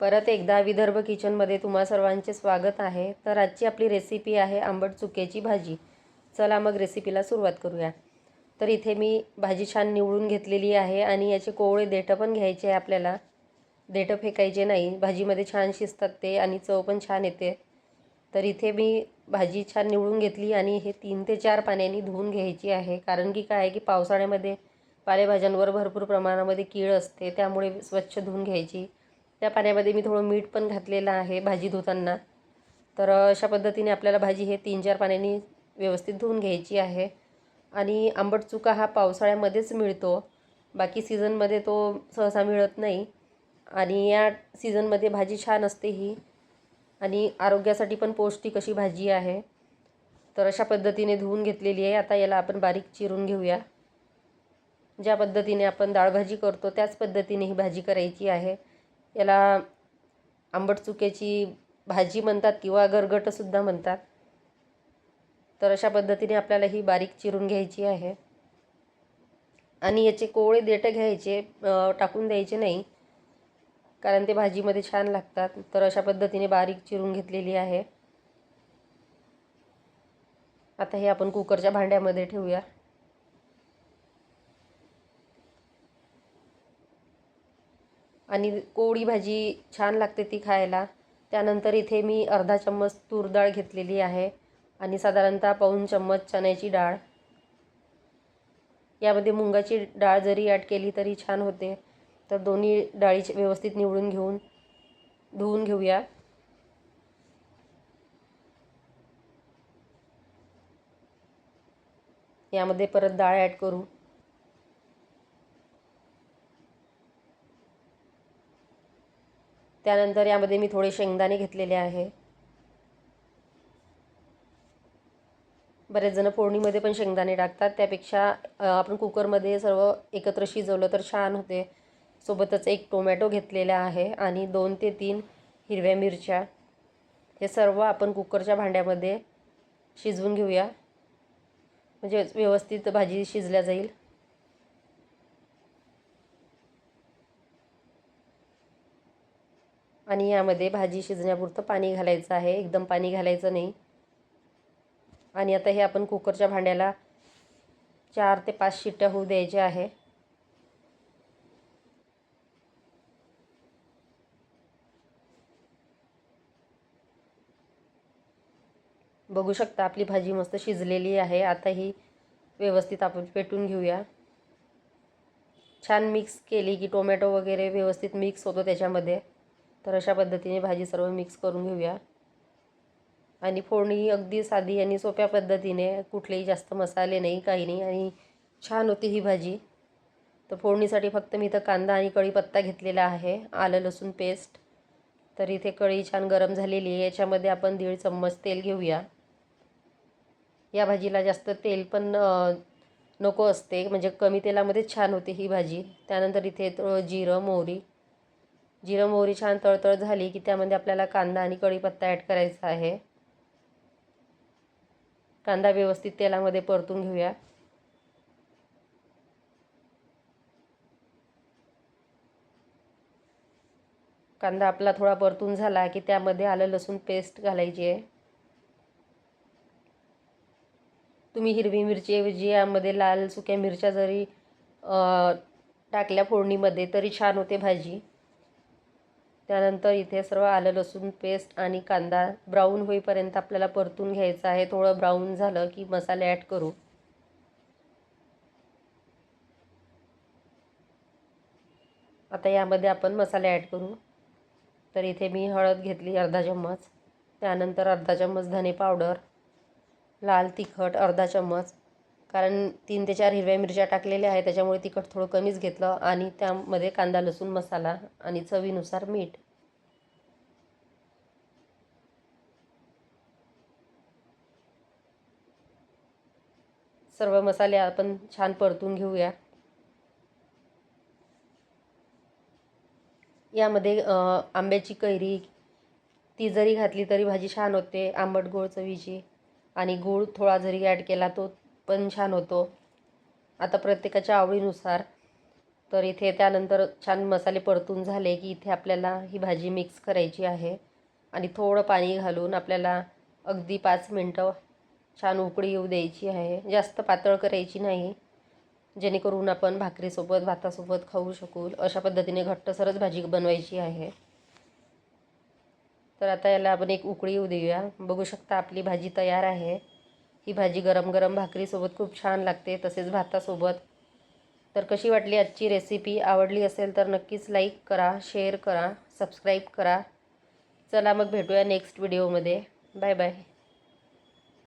परत एकदा विदर्भ किचनमध्ये तुम्हा सर्वांचे स्वागत आहे. तर आजची आपली रेसिपी आहे आंबट चुक्याची भाजी. चला मग रेसिपीला सुरुवात करूया. तर इथे मी भाजी छान निवडून घेतलेली आहे आणि याचे कोवळे देठं पण घ्यायचे आहे आपल्याला. देठं फेकायचे नाही. भाजीमध्ये छान शिजतात ते आणि चव पण छान येते. तर इथे मी भाजी छान निवडून घेतली आणि हे तीन ते चार पाण्याने धुवून घ्यायची आहे. कारण की काय आहे की पावसाळ्यामध्ये पालेभाज्यांवर भरपूर प्रमाणामध्ये कीड असते त्यामुळे स्वच्छ धुवून घ्यायची. त्या पाण्यामध्ये मी थोडं मीठ पण घातलेलं आहे भाजी धुताना. तर अशा पद्धतीने आपल्याला भाजी हे तीन चार पाण्याने व्यवस्थित धुवून घ्यायची आहे. आणि आंबट चुका हा पावसाळ्यामध्येच मिळतो. बाकी सीझनमध्ये तो सहसा मिळत नाही. आणि या सीझनमध्ये भाजी छान असते ही. आणि आरोग्यासाठी पण पौष्टिक अशी भाजी आहे. तर अशा पद्धतीने धुवून घेतलेली आहे. आता याला आपण बारीक चिरून घेऊया. ज्या पद्धतीने आपण डाळभाजी करतो त्याच पद्धतीने ही भाजी करायची आहे. याला आंबट चुक्याची भाजी म्हणतात किंवा गरगटंसुद्धा म्हणतात. तर अशा पद्धतीने आपल्याला ही बारीक चिरून घ्यायची आहे. आणि याचे कोवळे देठं घ्यायचे टाकून द्यायचे नाही. कारण ते भाजीमध्ये छान लागतात. तर अशा पद्धतीने बारीक चिरून घेतलेली आहे. आता हे आपण कुकरच्या भांड्यामध्ये ठेवूया. आणि कोवळी भाजी छान लागते ती खायला. त्यानंतर इथे मी अर्धा चम्मच तूर डाळ घेतलेली आहे आणि साधारणतः पाऊन चम्मच चण्याची डाळ. यामध्ये मुंगाची डाळ जरी ॲड केली तरी छान होते. तर दोन्ही डाळी व्यवस्थित निवडून घेऊन धुवून घेऊया. यामध्ये परत डाळ ॲड करू. त्यानंतर यामध्ये मी थोडे शेंगदाणे घेतलेले आहे. बरेच जण फोडणीमध्ये पण शेंगदाणे टाकतात. त्यापेक्षा आपण कुकरमध्ये सर्व एकत्र शिजवलं तर छान होते. सोबतच एक टोमॅटो घेतलेला आहे आणि दोन ते तीन हिरव्या मिरच्या. हे सर्व आपण कुकरच्या भांड्यामध्ये शिजवून घेऊया. म्हणजे व्यवस्थित भाजी शिजल्या जाईल. आणि यामध्ये भाजी शिजण्यापुरतं पाणी घालायचं आहे. एकदम पाणी घालायचं नाही. आणि आता हे आपण कुकरच्या भांड्याला चार ते पाच शिट्ट्या होऊ द्यायच्या आहे. बघू शकता आपली भाजी मस्त शिजलेली आहे. आता ही व्यवस्थित आपण पेटून घेऊया. छान मिक्स केली की टोमॅटो वगैरे व्यवस्थित मिक्स होतो त्याच्यामध्ये. तर अशा पद्धतीने भाजी सर्व मिक्स करून घेऊया. आणि फोडणी अगदी साधी आणि सोप्या पद्धतीने कुठलेही जास्त मसाले नाही काही नाही आणि छान होती ही भाजी. तर फोडणीसाठी फक्त मी इथं कांदा आणि कढीपत्ता घेतलेला आहे आलं लसूण पेस्ट. तर इथे कढी छान गरम झालेली आहे याच्यामध्ये आपण दीड चम्मच तेल घेऊया. या भाजीला जास्त तेल पण नको असते म्हणजे कमी तेलामध्येच छान होते ही भाजी. त्यानंतर इथे जिरं मोहरी जिरं मोहरी छान तळतळ झाली की त्यामध्ये आपल्याला कांदा आणि कढीपत्ता ॲड करायचा आहे. कांदा व्यवस्थित तेलामध्ये परतून घेऊया. कांदा आपला थोडा परतून झाला की त्यामध्ये आलं लसूण पेस्ट घालायची आहे. तुम्ही हिरवी मिरचीऐवजी यामध्ये लाल सुक्या मिरच्या जरी टाकल्या फोडणीमध्ये तरी छान होते भाजी. त्यानंतर इथे सर्व आलं लसूण पेस्ट आणि कांदा ब्राऊन होईपर्यंत आपल्याला परतून घ्यायचं आहे. थोडं ब्राऊन झालं की मसाले ॲड करू. आता यामध्ये आपण मसाले ॲड करू. तर इथे मी हळद घेतली अर्धा चम्मच. त्यानंतर अर्धा चम्मच धने पावडर. लाल तिखट अर्धा चम्मच. कारण तीन ते चार हिरव्या मिरच्या टाकलेल्या आहे त्याच्यामुळे तिखट थोडं कमीच घेतलं आणि त्यामध्ये कांदा लसूण मसाला आणि चवीनुसार मीठ. सर्व मसाले आपण छान परतून घेऊया. यामध्ये आंब्याची कैरी ती जरी घातली तरी भाजी छान होते. आंबट गोड चवीची आणि गूळ थोडा जरी ॲड केला तो पण छान होतो. आता प्रत्येकाच्या आवडीनुसार. तर इथे त्यानंतर छान मसाले परतून झाले की इथे आपल्याला ही भाजी मिक्स करायची आहे. आणि थोडं पाणी घालून आपल्याला अगदी पाच मिनटं छान उकळी येऊ द्यायची आहे. जास्त पातळ करायची नाही. जेणेकरून आपण भाकरीसोबत भातासोबत खाऊ शकू. अशा पद्धतीने घट्टसरच भाजी बनवायची आहे. तर आता याला आपण एक उकळी येऊ देऊया. बघू शकता आपली भाजी तयार आहे. ही भाजी गरम गरम भाकरीसोबत खूप छान लागते तसेच भातासोबत. तर कशी वाटली आजची रेसिपी आवडली असेल तर नक्कीच लाईक करा शेअर करा सबस्क्राईब करा. चला मग भेटूया नेक्स्ट व्हिडिओमध्ये बाय बाय